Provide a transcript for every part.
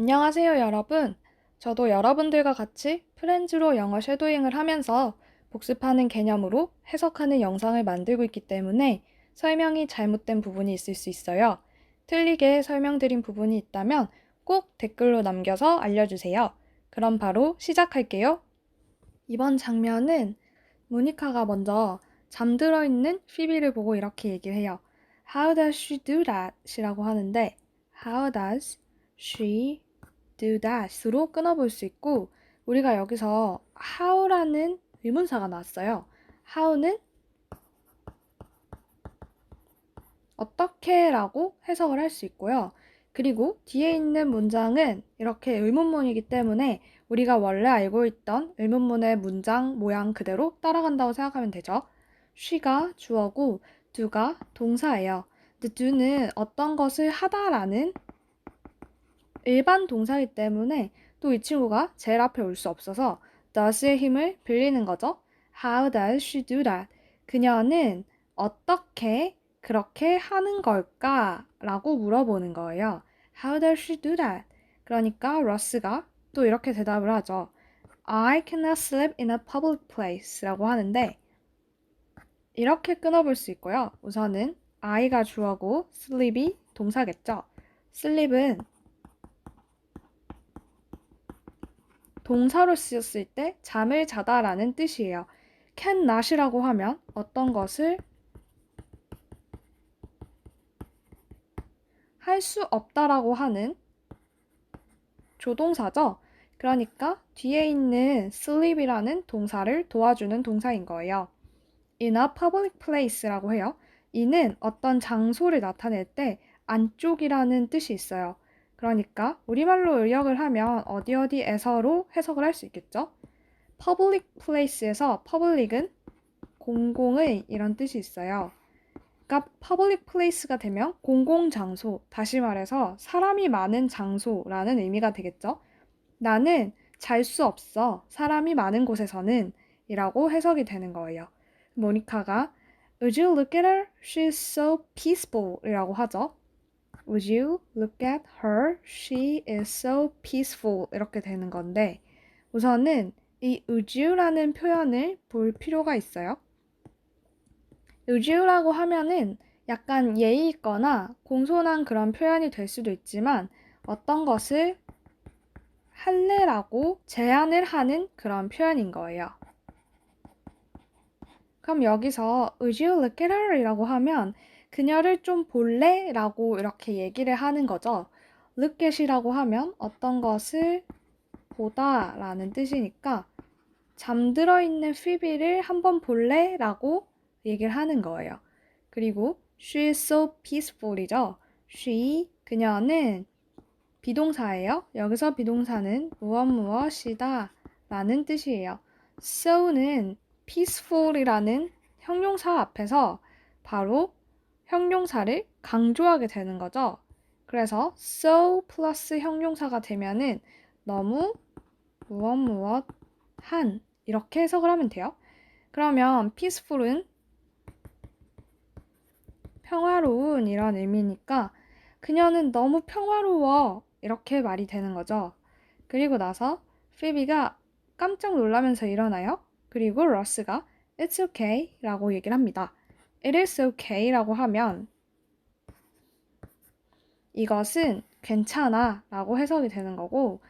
안녕하세요, 여러분. 저도 여러분들과 같이 프렌즈로 영어 쉐도잉을 하면서 복습하는 개념으로 해석하는 영상을 만들고 있기 때문에 설명이 잘못된 부분이 있을 수 있어요. 틀리게 설명드린 부분이 있다면 꼭 댓글로 남겨서 알려주세요. 그럼 바로 시작할게요. 이번 장면은 모니카가 먼저 잠들어 있는 피비를 보고 이렇게 얘기를 해요. How does she do that? 이라고 하는데 How does she do that으로 끊어볼 수 있고 우리가 여기서 how라는 의문사가 나왔어요. how는 어떻게라고 해석을 할 수 있고요. 그리고 뒤에 있는 문장은 이렇게 의문문이기 때문에 우리가 원래 알고 있던 의문문의 문장 모양 그대로 따라간다고 생각하면 되죠. she가 주어고 do가 동사예요. do는 어떤 것을 하다라는 일반 동사이기 때문에 또 이 친구가 제일 앞에 올 수 없어서 does의 힘을 빌리는 거죠. How does she do that? 그녀는 어떻게 그렇게 하는 걸까? 라고 물어보는 거예요. How does she do that? 그러니까 러스가 또 이렇게 대답을 하죠. I cannot sleep in a public place 라고 하는데 이렇게 끊어볼 수 있고요. 우선은 I가 주어고 sleep이 동사겠죠. sleep은 동사로 쓰였을 때 잠을 자다라는 뜻이에요. can not이라고 하면 어떤 것을 할 수 없다라고 하는 조동사죠. 그러니까 뒤에 있는 sleep이라는 동사를 도와주는 동사인 거예요. in a public place라고 해요. 이는 어떤 장소를 나타낼 때 안쪽이라는 뜻이 있어요. 그러니까 우리말로 의역을 하면 어디 어디에서로 해석을 할 수 있겠죠? public place에서 public은 공공의 이런 뜻이 있어요. 그러니까 public place가 되면 공공 장소, 다시 말해서 사람이 많은 장소라는 의미가 되겠죠? 나는 잘 수 없어. 사람이 많은 곳에서는 이라고 해석이 되는 거예요. 모니카가 Would you look at her? She's so peaceful 이라고 하죠. Would you look at her? She is so peaceful. 이렇게 되는 건데, 우선은 이 would you라는 표현을 볼 필요가 있어요. would you라고 하면은 약간 예의 있거나 공손한 그런 표현이 될 수도 있지만 어떤 것을 할래라고 제안을 하는 그런 표현인 거예요. 그럼 여기서 Would you look at her? 이라고 하면 그녀를 좀 볼래? 라고 이렇게 얘기를 하는 거죠. look at이라고 하면 어떤 것을 보다 라는 뜻이니까 잠들어 있는 피비를 한번 볼래? 라고 얘기를 하는 거예요. 그리고 she is so peaceful이죠. she, 그녀는 비동사예요. 여기서 비동사는 무엇 무엇이다 라는 뜻이에요. so는 peaceful이라는 형용사 앞에서 바로 형용사를 강조하게 되는 거죠. 그래서 so 플러스 형용사가 되면은 너무 무엇 무엇 한 이렇게 해석을 하면 돼요. 그러면 peaceful은 평화로운 이런 의미니까 그녀는 너무 평화로워 이렇게 말이 되는 거죠. 그리고 나서 피비가 깜짝 놀라면서 일어나요. 그리고 러스가 It's okay 라고 얘기를 합니다. It is okay 라고 하면 이것은 괜찮아 라고 해석이 되는 거고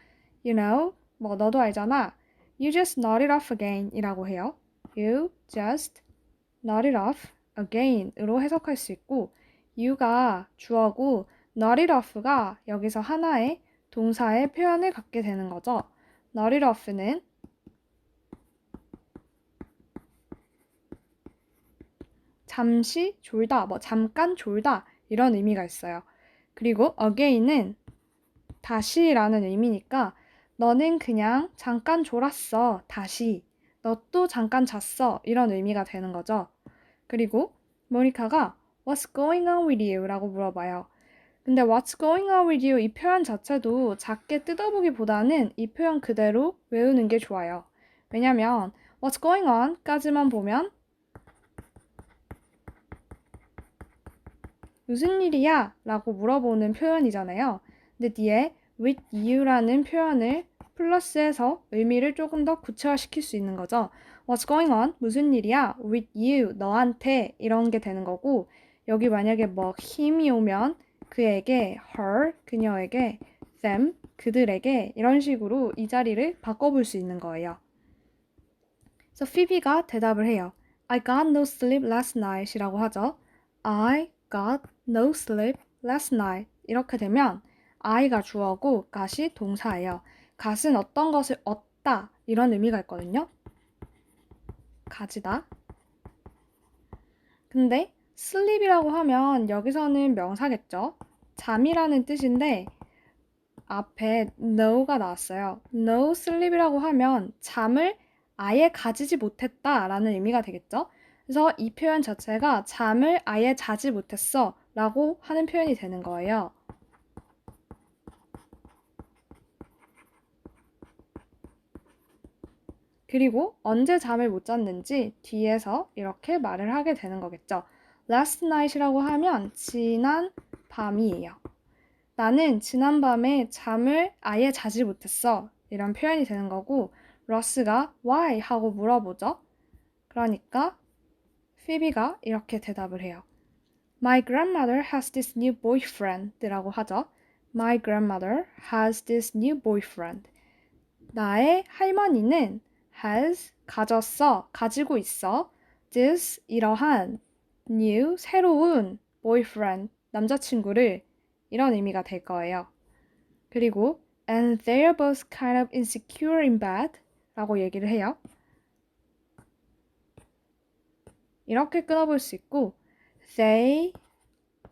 You know, 뭐 너도 알잖아. You just nod it off again 이라고 해요. You just nod it off again 으로 해석할 수 있고 you가 주어고 nod it off가 여기서 하나의 동사의 표현을 갖게 되는 거죠. nod it off는 잠시 졸다, 뭐 잠깐 졸다 이런 의미가 있어요. 그리고 again은 다시라는 의미니까 너는 그냥 잠깐 졸았어. 다시. 너 또 잠깐 잤어. 이런 의미가 되는 거죠. 그리고 모니카가 What's going on with you? 라고 물어봐요. 근데 What's going on with you? 이 표현 자체도 작게 뜯어보기보다는 이 표현 그대로 외우는 게 좋아요. 왜냐면 What's going on? 까지만 보면 무슨 일이야? 라고 물어보는 표현이잖아요. 근데 뒤에 with you라는 표현을 플러스해서 의미를 조금 더 구체화시킬 수 있는 거죠. What's going on? 무슨 일이야? With you, 너한테 이런 게 되는 거고 여기 만약에 뭐 him이 오면 그에게, her, 그녀에게, them, 그들에게 이런 식으로 이 자리를 바꿔볼 수 있는 거예요. 그래서 Phoebe가 대답을 해요. I got no sleep last night 이라고 하죠. I got no sleep last night 이렇게 되면 I가 주어고 got이 동사예요. got은 어떤 것을 얻다 이런 의미가 있거든요. 가지다. 근데 sleep이라고 하면 여기서는 명사겠죠. 잠이라는 뜻인데 앞에 no가 나왔어요. no sleep이라고 하면 잠을 아예 가지지 못했다라는 의미가 되겠죠. 그래서 이 표현 자체가 잠을 아예 자지 못했어 라고 하는 표현이 되는 거예요. 그리고 언제 잠을 못 잤는지 뒤에서 이렇게 말을 하게 되는 거겠죠. last night이라고 하면 지난 밤이에요. 나는 지난 밤에 잠을 아예 자지 못했어. 이런 표현이 되는 거고 러스가 why 하고 물어보죠. 그러니까 피비가 이렇게 대답을 해요. My grandmother has this new boyfriend라고 하죠. My grandmother has this new boyfriend. 나의 할머니는 has 가졌어, 가지고 있어. this 이러한 new 새로운 boyfriend 남자친구를 이런 의미가 될 거예요. 그리고 and they're both kind of insecure in bed 라고 얘기를 해요. 이렇게 끊어볼 수 있고 they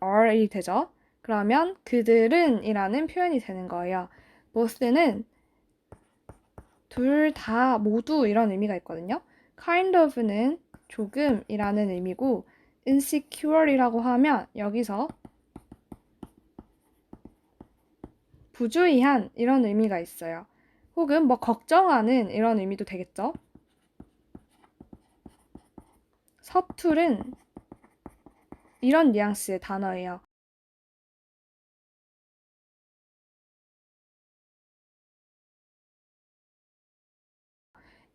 are이 되죠. 그러면 그들은 이라는 표현이 되는 거예요. both는 둘 다 모두 이런 의미가 있거든요. kind of는 조금이라는 의미고 insecure이라고 하면 여기서 부주의한 이런 의미가 있어요. 혹은 뭐 걱정하는 이런 의미도 되겠죠. 서툴은 이런 뉘앙스의 단어예요.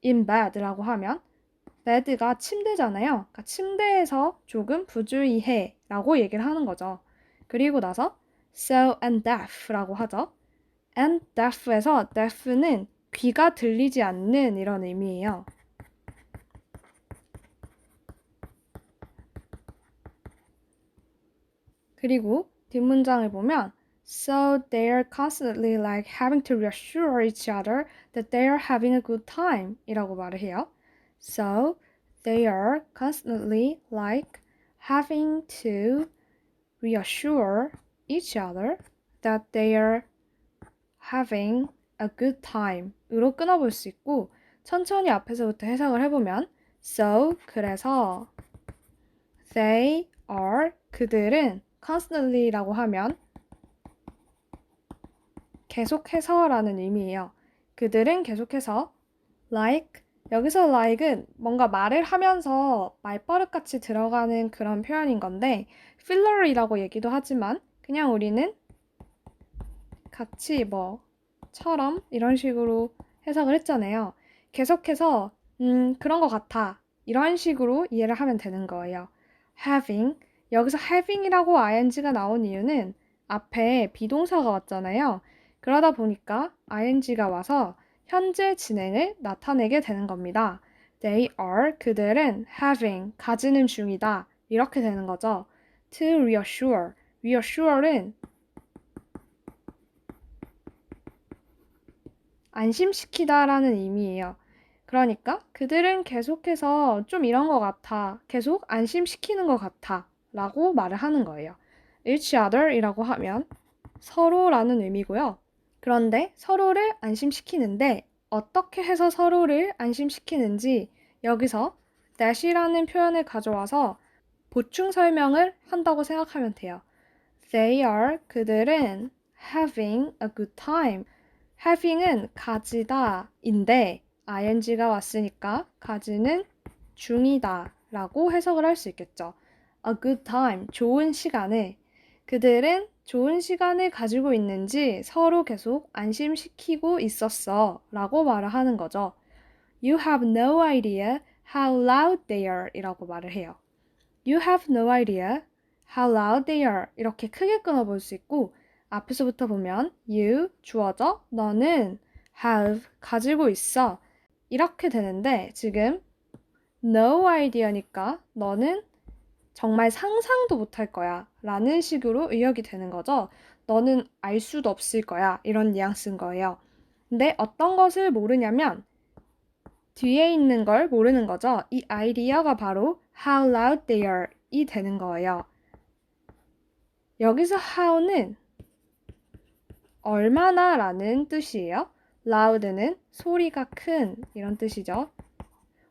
in bed라고 하면 bed가 침대잖아요. 그러니까 침대에서 조금 부주의해 라고 얘기를 하는 거죠. 그리고 나서 so and deaf라고 하죠. and deaf에서 deaf는 귀가 들리지 않는 이런 의미예요. 그리고 뒷문장을 보면 So they're constantly like having to reassure each other that they're having a good time 이라고 말을 해요. So they are constantly like having to reassure each other that they are having a good time 으로 끊어볼 수 있고 천천히 앞에서부터 해석을 해보면 so 그래서 they are 그들은 constantly라고 하면 계속해서라는 의미예요. 그들은 계속해서 like 여기서 like은 뭔가 말을 하면서 말버릇 같이 들어가는 그런 표현인 건데 filler이라고 얘기도 하지만 그냥 우리는 같이 뭐 처럼 이런 식으로 해석을 했잖아요. 계속해서 음 그런 것 같아 이런 식으로 이해를 하면 되는 거예요. having 여기서 having이라고 ing가 나온 이유는 앞에 비동사가 왔잖아요. 그러다 보니까 ing가 와서 현재 진행을 나타내게 되는 겁니다. They are 그들은 having 가지는 중이다 이렇게 되는 거죠. To reassure reassure는 안심시키다라는 의미예요. 그러니까 그들은 계속해서 좀 이런 것 같아. 계속 안심시키는 것 같아. 라고 말을 하는 거예요. each other이라고 하면 서로라는 의미고요. 그런데 서로를 안심시키는데 어떻게 해서 서로를 안심시키는지 여기서 that이라는 표현을 가져와서 보충 설명을 한다고 생각하면 돼요. They are 그들은 having a good time. having은 가지다인데 ing가 왔으니까 가지는 중이다 라고 해석을 할 수 있겠죠. A good time, 좋은 시간을 그들은 좋은 시간을 가지고 있는지 서로 계속 안심시키고 있었어 라고 말을 하는 거죠. You have no idea how loud they are 이라고 말을 해요. You have no idea how loud they are 이렇게 크게 끊어볼 수 있고 앞에서부터 보면 you 주어져 너는 have 가지고 있어 이렇게 되는데 지금 no idea니까 너는 정말 상상도 못할 거야 라는 식으로 의역이 되는 거죠. 너는 알 수도 없을 거야 이런 뉘앙스인 거예요. 근데 어떤 것을 모르냐면 뒤에 있는 걸 모르는 거죠. 이 아이디어가 바로 how loud they are 이 되는 거예요. 여기서 how는 얼마나 라는 뜻이에요. loud는 소리가 큰 이런 뜻이죠.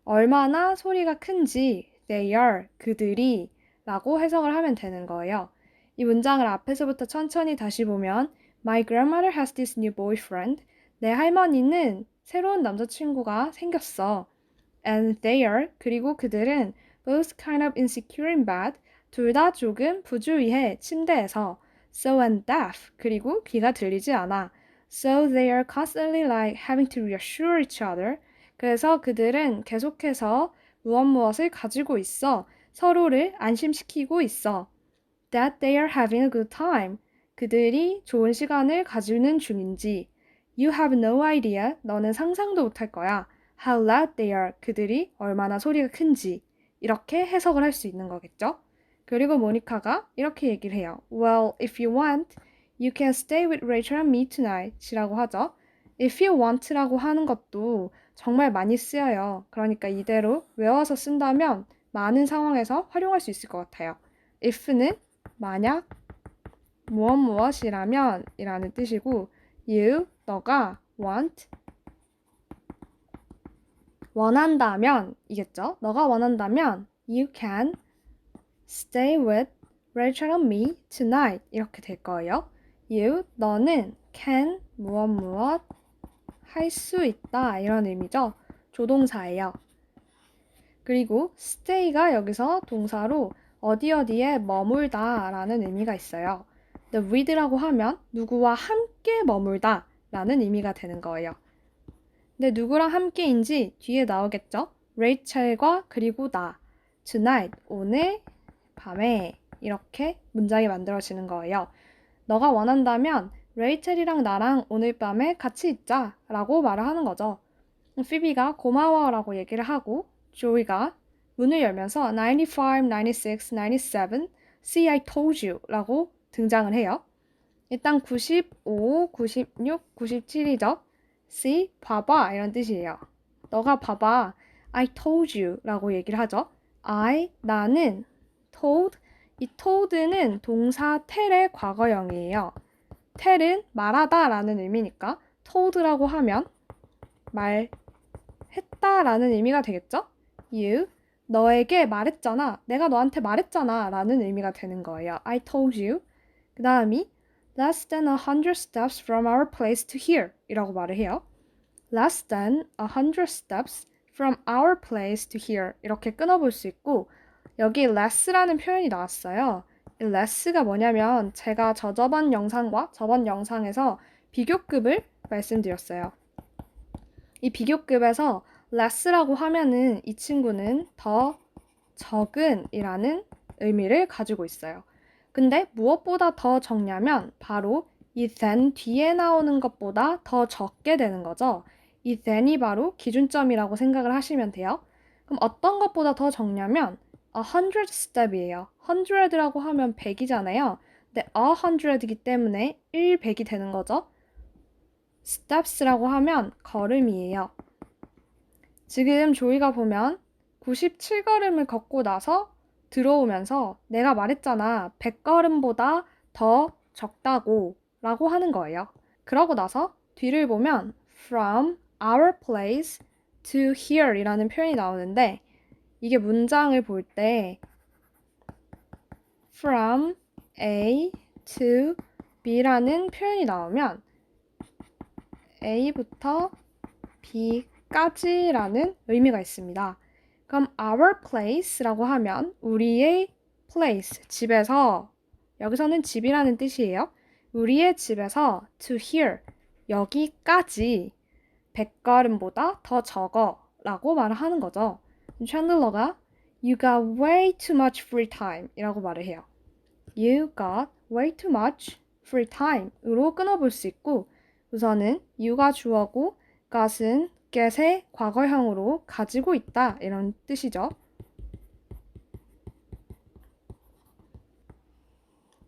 얼마나 소리가 큰지 they are 그들이 라고 해석을 하면 되는 거예요. 이 문장을 앞에서부터 천천히 다시 보면 My grandmother has this new boyfriend. 내 할머니는 새로운 남자친구가 생겼어. And they are 그리고 그들은 both kind of insecure in bed. 둘 다 조금 부주의해 침대에서. So and deaf 그리고 귀가 들리지 않아. So they are constantly like having to reassure each other. 그래서 그들은 계속해서 무엇 무엇을 가지고 있어. 서로를 안심시키고 있어. That they are having a good time. 그들이 좋은 시간을 가지는 중인지. You have no idea. 너는 상상도 못할 거야. How loud they are. 그들이 얼마나 소리가 큰지. 이렇게 해석을 할 수 있는 거겠죠? 그리고 모니카가 이렇게 얘기를 해요. Well, if you want, you can stay with Rachel and me tonight. 이라고 하죠. If you want라고 하는 것도 정말 많이 쓰여요. 그러니까 이대로 외워서 쓴다면 많은 상황에서 활용할 수 있을 것 같아요. if는 만약 무엇 무엇이라면 이라는 뜻이고 you 너가 want 원한다면 이겠죠? 너가 원한다면 you can stay with Rachel and me tonight 이렇게 될 거예요. you 너는 can 무엇 무엇 할 수 있다 이런 의미죠. 조동사예요. 그리고 stay가 여기서 동사로 어디 어디에 머물다 라는 의미가 있어요. the with라고 하면 누구와 함께 머물다 라는 의미가 되는 거예요. 근데 누구랑 함께인지 뒤에 나오겠죠? 레이첼과 그리고 나. tonight, 오늘 밤에 이렇게 문장이 만들어지는 거예요. 너가 원한다면 레이첼이랑 나랑 오늘 밤에 같이 있자 라고 말을 하는 거죠. 피비가 고마워 라고 얘기를 하고 조이가 문을 열면서 95, 96, 97, see I told you 라고 등장을 해요. 일단 95, 96, 97이죠. see, 봐봐 이런 뜻이에요. 너가 봐봐. I told you 라고 얘기를 하죠. I, 나는 told, 이 told는 동사 tell의 과거형이에요. Tell은 말하다 라는 의미니까 told라고 하면 말했다 라는 의미가 되겠죠? you 너에게 말했잖아. 내가 너한테 말했잖아. 라는 의미가 되는 거예요. I told you. 그 다음이 less than a hundred steps from our place to here 이라고 말을 해요. less than a hundred steps from our place to here 이렇게 끊어볼 수 있고 여기 less라는 표현이 나왔어요. 이 less가 뭐냐면 제가 저 저번 영상과 저번 영상에서 비교급을 말씀드렸어요. 이 비교급에서 less라고 하면은 이 친구는 더 적은이라는 의미를 가지고 있어요. 근데 무엇보다 더 적냐면 바로 이 than 뒤에 나오는 것보다 더 적게 되는 거죠. 이 than이 바로 기준점이라고 생각을 하시면 돼요. 그럼 어떤 것보다 더 적냐면 a hundred step이에요. hundred라고 하면 100이잖아요. 근데 a hundred이기 때문에 1, 100이 되는 거죠. steps라고 하면 걸음이에요. 지금 조이가 보면 97걸음을 걷고 나서 들어오면서 내가 말했잖아. 100걸음보다 더 적다고 라고 하는 거예요. 그러고 나서 뒤를 보면 from our place to here 이라는 표현이 나오는데 이게 문장을 볼 때 from A to B라는 표현이 나오면 A부터 B까지라는 의미가 있습니다. 그럼 our place라고 하면 우리의 place, 집에서 여기서는 집이라는 뜻이에요. 우리의 집에서 to here 여기까지 100걸음보다 더 적어 라고 말을 하는 거죠. 챈들러가 You got way too much free time 이라고 말을 해요. You got way too much free time 으로 끊어볼 수 있고 우선은 you가 주어고 got은 get의 과거형으로 가지고 있다 이런 뜻이죠.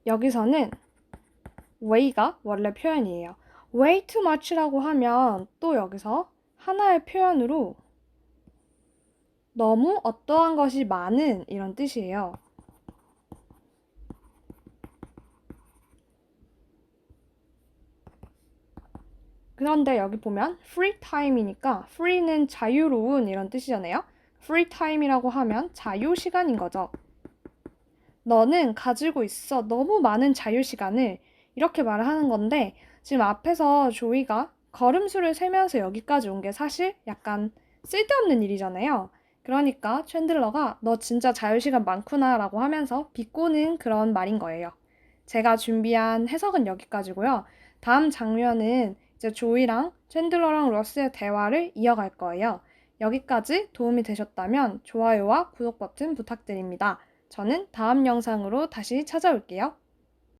여기서는 way가 원래 표현이에요. way too much라고 하면 또 여기서 하나의 표현으로 너무 어떠한 것이 많은 이런 뜻이에요. 그런데 여기 보면 free time이니까 free는 자유로운 이런 뜻이잖아요. free time이라고 하면 자유 시간인 거죠. 너는 가지고 있어 너무 많은 자유 시간을 이렇게 말을 하는 건데 지금 앞에서 조이가 걸음수를 세면서 여기까지 온 게 사실 약간 쓸데없는 일이잖아요. 그러니까 챈들러가 너 진짜 자유시간 많구나 라고 하면서 비꼬는 그런 말인 거예요. 제가 준비한 해석은 여기까지고요. 다음 장면은 이제 조이랑 챈들러랑 러스의 대화를 이어갈 거예요. 여기까지 도움이 되셨다면 좋아요와 구독 버튼 부탁드립니다. 저는 다음 영상으로 다시 찾아올게요.